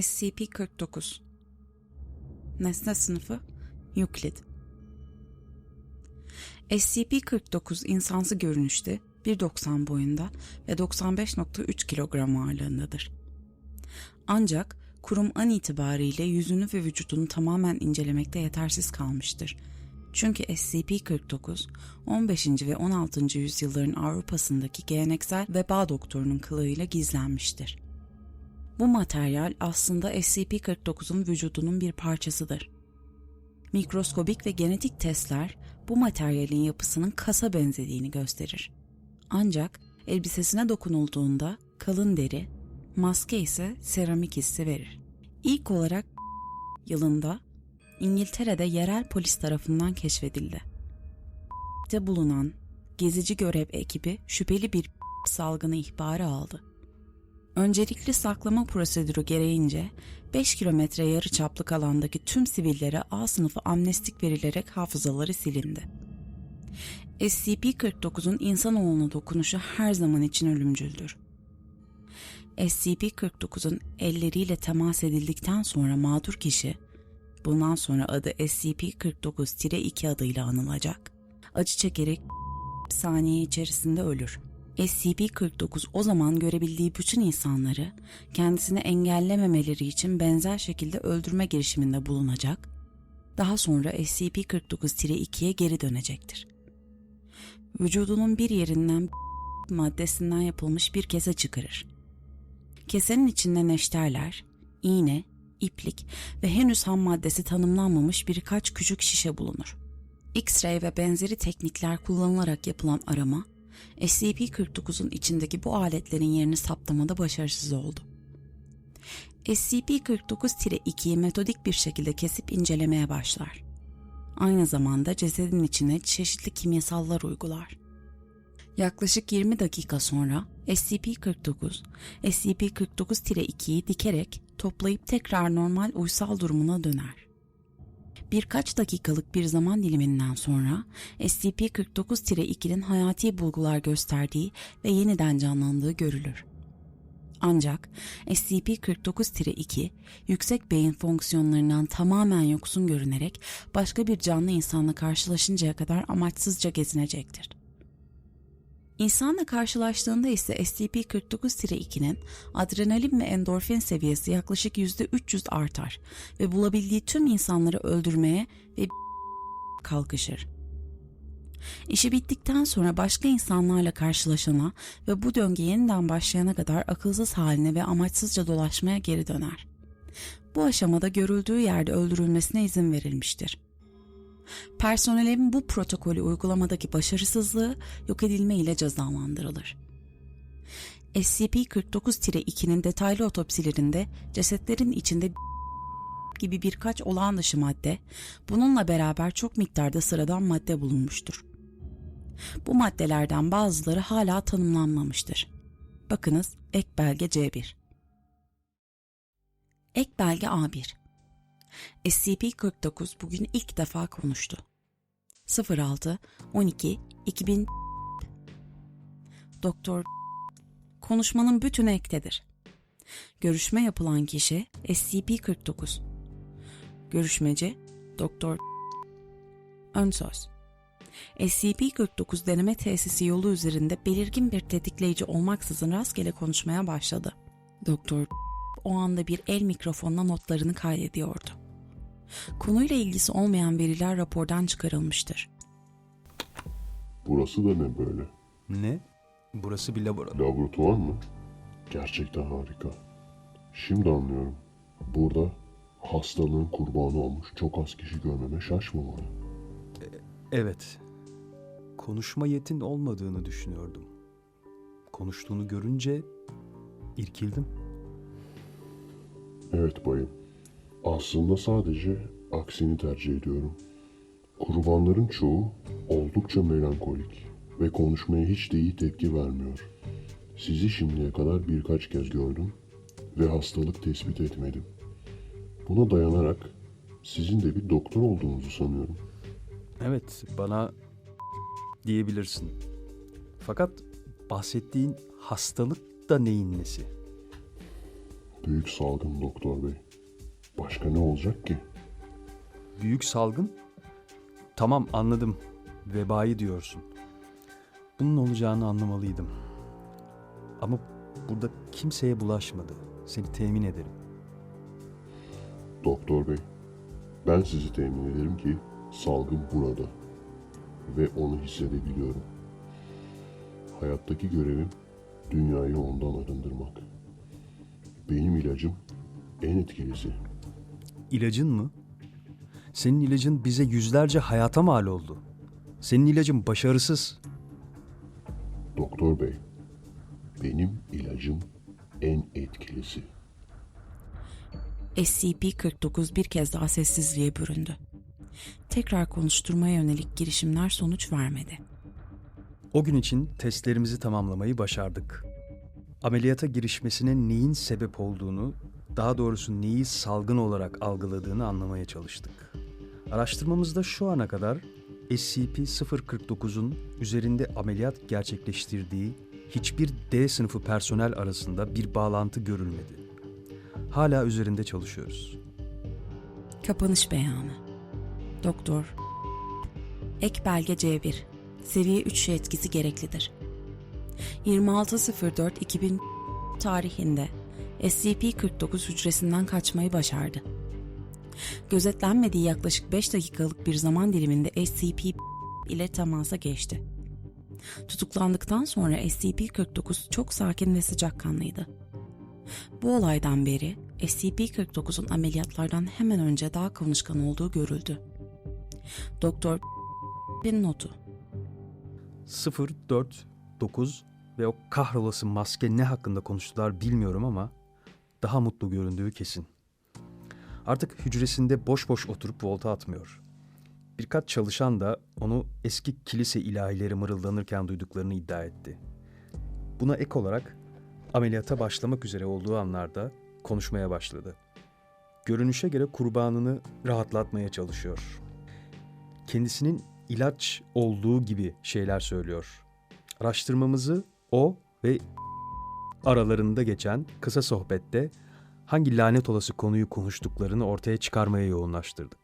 SCP-49 Nesne sınıfı Euclid SCP-49 insansı görünüşte 1.90 boyunda ve 95.3 kilogram ağırlığındadır. Ancak kurum an itibariyle yüzünü ve vücudunu tamamen incelemekte yetersiz kalmıştır. Çünkü SCP-49, 15. ve 16. yüzyılların Avrupa'sındaki geleneksel veba doktorunun kılığıyla gizlenmiştir. Bu materyal aslında SCP-49'un vücudunun bir parçasıdır. Mikroskobik ve genetik testler bu materyalin yapısının kasa benzediğini gösterir. Ancak elbisesine dokunulduğunda kalın deri, maske ise seramik hissi verir. İlk olarak yılında İngiltere'de yerel polis tarafından keşfedildi. Bulunan gezici görev ekibi şüpheli bir salgını ihbarı aldı. Öncelikli saklama prosedürü gereğince 5 kilometre yarı çaplık alandaki tüm sivillere A sınıfı amnestik verilerek hafızaları silindi. SCP-49'un insanoğluna dokunuşu her zaman için ölümcüldür. SCP-49'un elleriyle temas edildikten sonra mağdur kişi, bundan sonra adı SCP-49-2 adıyla anılacak, acı çekerek saniye içerisinde ölür. SCP-49 o zaman görebildiği bütün insanları kendisini engellememeleri için benzer şekilde öldürme girişiminde bulunacak, daha sonra SCP-49-2'ye geri dönecektir. Vücudunun bir yerinden maddesinden yapılmış bir kese çıkarır. Kesenin içinde neşterler, iğne, iplik ve henüz ham maddesi tanımlanmamış birkaç küçük şişe bulunur. X-ray ve benzeri teknikler kullanılarak yapılan arama, SCP-49'un içindeki bu aletlerin yerini saptamada başarısız oldu. SCP-49-2'yi metodik bir şekilde kesip incelemeye başlar. Aynı zamanda cesedin içine çeşitli kimyasallar uygular. Yaklaşık 20 dakika sonra SCP-49, SCP-49-2'yi dikerek toplayıp tekrar normal uysal durumuna döner. Birkaç dakikalık bir zaman diliminden sonra SCP-49-2'nin hayati bulgular gösterdiği ve yeniden canlandığı görülür. Ancak SCP-49-2 yüksek beyin fonksiyonlarından tamamen yoksun görünerek başka bir canlı insanla karşılaşıncaya kadar amaçsızca gezinecektir. İnsanla karşılaştığında ise SCP-49-2'nin adrenalin ve endorfin seviyesi yaklaşık %300 artar ve bulabildiği tüm insanları öldürmeye ve kalkışır. İşi bittikten sonra başka insanlarla karşılaşana ve bu döngü yeniden başlayana kadar akılsız haline ve amaçsızca dolaşmaya geri döner. Bu aşamada görüldüğü yerde öldürülmesine izin verilmiştir. Personelin bu protokolü uygulamadaki başarısızlığı yok edilme ile cezalandırılır. SCP-49-2'nin detaylı otopsilerinde cesetlerin içinde gibi birkaç olağan dışı madde, bununla beraber çok miktarda sıradan madde bulunmuştur. Bu maddelerden bazıları hala tanımlanmamıştır. Bakınız ek belge C1. Ek belge A1 SCP-49 bugün ilk defa konuştu. 06 12 2000 Doktor konuşmanın bütünü ektedir. Görüşme yapılan kişi SCP-49. Görüşmeci Doktor Ön söz SCP-49 deneme tesisi yolu üzerinde belirgin bir tetikleyici olmaksızın rastgele konuşmaya başladı. Doktor o anda bir el mikrofonla notlarını kaydediyordu. Konuyla ilgisi olmayan veriler rapordan çıkarılmıştır. Burası da ne böyle? Ne? Burası bir laboratuvar. Laboratuvar mı? Gerçekten harika. Şimdi anlıyorum. Burada hastalığın kurbanı olmuş çok az kişi görmeme şaşmamalı. Evet. Konuşma yetin olmadığını düşünüyordum. Konuştuğunu görünce irkildim. Evet bayım. Aslında sadece aksini tercih ediyorum. Kurbanların çoğu oldukça melankolik ve konuşmaya hiç de iyi tepki vermiyor. Sizi şimdiye kadar birkaç kez gördüm ve hastalık tespit etmedim. Buna dayanarak sizin de bir doktor olduğunuzu sanıyorum. Evet, bana diyebilirsin. Fakat bahsettiğin hastalık da neyin nesi? Büyük salgın doktor bey. Başka ne olacak ki? Büyük salgın? Tamam anladım. Vebayı diyorsun. Bunun olacağını anlamalıydım. Ama burada kimseye bulaşmadı. Seni temin ederim. Doktor bey, ben sizi temin ederim ki salgın burada ve onu hissedebiliyorum. Hayattaki görevim dünyayı ondan arındırmak. Benim ilacım en etkilisi. İlacın mı? Senin ilacın bize yüzlerce hayata mal oldu. Senin ilacın başarısız. Doktor bey, benim ilacım en etkilisi. SCP-49 bir kez daha sessizliğe büründü. Tekrar konuşturmaya yönelik girişimler sonuç vermedi. O gün için testlerimizi tamamlamayı başardık. Ameliyata girişmesine neyin sebep olduğunu, daha doğrusu neyi salgın olarak algıladığını anlamaya çalıştık. Araştırmamızda şu ana kadar SCP-049'un üzerinde ameliyat gerçekleştirdiği hiçbir D sınıfı personel arasında bir bağlantı görülmedi. Hala üzerinde çalışıyoruz. Kapanış beyanı. Doktor. Ek belge C1. Seviye 3 etkisi gereklidir. 26.04.2000 tarihinde SCP-49 hücresinden kaçmayı başardı. Gözetlenmediği yaklaşık 5 dakikalık bir zaman diliminde SCP ile temasa geçti. Tutuklandıktan sonra SCP-49 çok sakin ve sıcakkanlıydı. Bu olaydan beri SCP-49'un ameliyatlardan hemen önce daha konuşkan olduğu görüldü. Doktor bir notu. 0, 4, 9 ve o kahrolası maske ne hakkında konuştular bilmiyorum ama daha mutlu göründüğü kesin. Artık hücresinde boş boş oturup volta atmıyor. Birkaç çalışan da onu eski kilise ilahileri mırıldanırken duyduklarını iddia etti. Buna ek olarak ameliyata başlamak üzere olduğu anlarda konuşmaya başladı. Görünüşe göre kurbanını rahatlatmaya çalışıyor. Kendisinin ilaç olduğu gibi şeyler söylüyor. Araştırmamızı o ve aralarında geçen kısa sohbette hangi lanet olası konuyu konuştuklarını ortaya çıkarmaya yoğunlaştırdık.